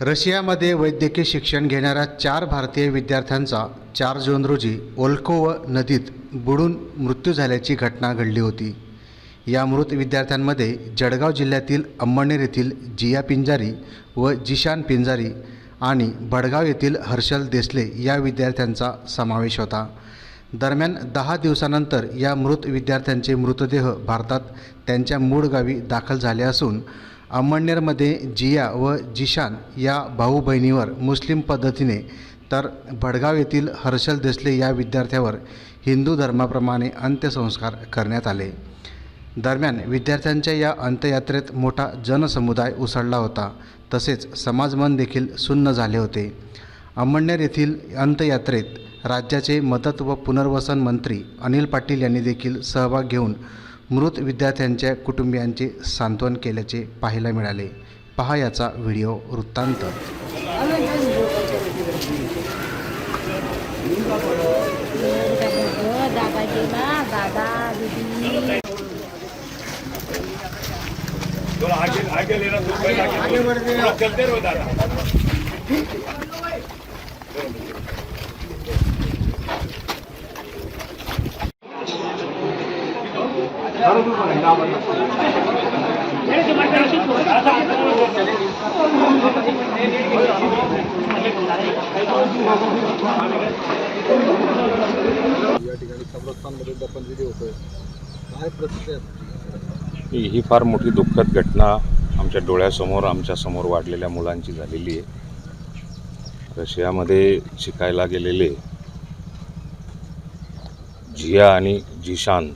रशियामध्ये वैद्यकीय शिक्षण घेणाऱ्या चार भारतीय विद्यार्थ्यांचा चार जून रोजी ओल्कोव नदीत बुडून मृत्यू झाल्याची घटना घडली होती. या मृत विद्यार्थ्यांमध्ये जळगाव जिल्ह्यातील अंमळनेर येथील जिया पिंजारी व जिशान पिंजारी आणि भडगाव येथील हर्षल देसले या विद्यार्थ्यांचा समावेश होता. दरम्यान दहा दिवसानंतर या मृत विद्यार्थ्यांचे मृतदेह भारतात त्यांच्या मूळ गावी दाखल झाले असून अमळनेरमध्ये जिया व जिशान या भाऊ बहिणीवर मुस्लिम पद्धतीने तर भडगाव येथील हर्षल देसले या विद्यार्थ्यावर हिंदू धर्माप्रमाणे अंत्यसंस्कार करण्यात आले. दरम्यान विद्यार्थ्यांच्या या अंत्ययात्रेत मोठा जनसमुदाय उसळला होता. तसेच समाजमन देखील सुन्न झाले होते. अमळनेर येथील अंत्ययात्रेत राज्याचे मदत व पुनर्वसन मंत्री अनिल पाटील यांनी देखील सहभाग घेऊन मृत विद्यार्थ्यांच्या कुटुंबियांचे सांत्वन केल्याचे पाहायला मिळाले. पहा याचा व्हिडिओ वृत्तांत. या ठिकाणी कब्रस्तानमध्ये दफनविधी होतोय काय प्रतिक्रिया आहे? ही फार मोठी दुःखद घटना आमच्या डोळ्यासमोर आमच्यासमोर वाढलेल्या मुलांची झालेली आहे रशियामध्ये शिकायला गेलेले झिया आणि झिशान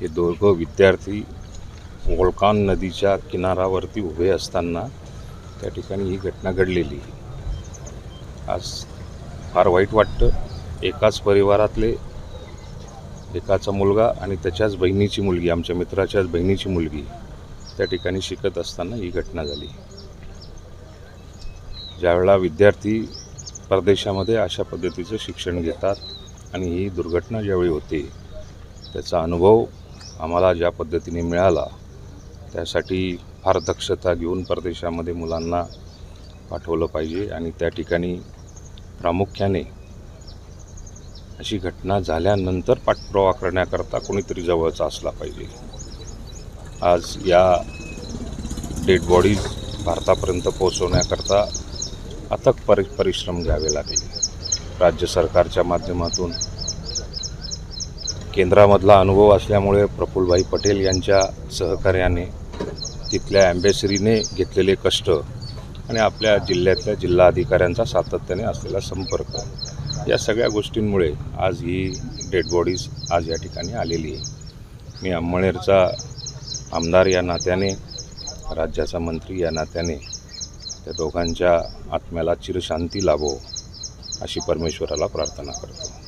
हे दोघं विद्यार्थी वोल्कान नदीच्या किनारावरती उभे असताना त्या ठिकाणी ही घटना घडलेली. आज फार वाईट वाटतं. एकाच परिवारातले एकाचा मुलगा आणि त्याच्याच बहिणीची मुलगी आमच्या मित्राच्याच बहिणीची मुलगी त्या ठिकाणी शिकत असताना ही घटना झाली. ज्यावेळेला विद्यार्थी परदेशामध्ये अशा पद्धतीचं शिक्षण घेतात आणि ही दुर्घटना ज्यावेळी होते त्याचा अनुभव आम्हाला ज्या पद्धतीने मिळाला त्यासाठी फार दक्षता घेऊन परदेशामध्ये मुलांना पाठवलं पाहिजे आणि त्या ठिकाणी प्रामुख्याने अशी घटना झाल्यानंतर पाठपुरावा करण्याकरता कोणीतरी जवळचा असला पाहिजे. आज या डेड बॉडीज भारतापर्यंत पोहोचवण्याकरता अथक परि परिश्रम घ्यावे लागले. राज्य सरकारच्या माध्यमातून केंद्रामधला अनुभव असल्यामुळे प्रफुल्लभाई पटेल यांच्या सहकार्याने तिथल्या ॲम्बेसरीने घेतलेले कष्ट आणि आपल्या जिल्ह्यातल्या जिल्हा अधिकाऱ्यांचा सातत्याने असलेला संपर्क या सगळ्या गोष्टींमुळे आज ही डेड बॉडीज आज या ठिकाणी आलेली आहे. मी अंमळेरचा आमदार या नात्याने राज्याचा मंत्री या नात्याने त्या दोघांच्या आत्म्याला चिरशांती लाभो अशी परमेश्वराला प्रार्थना करतो.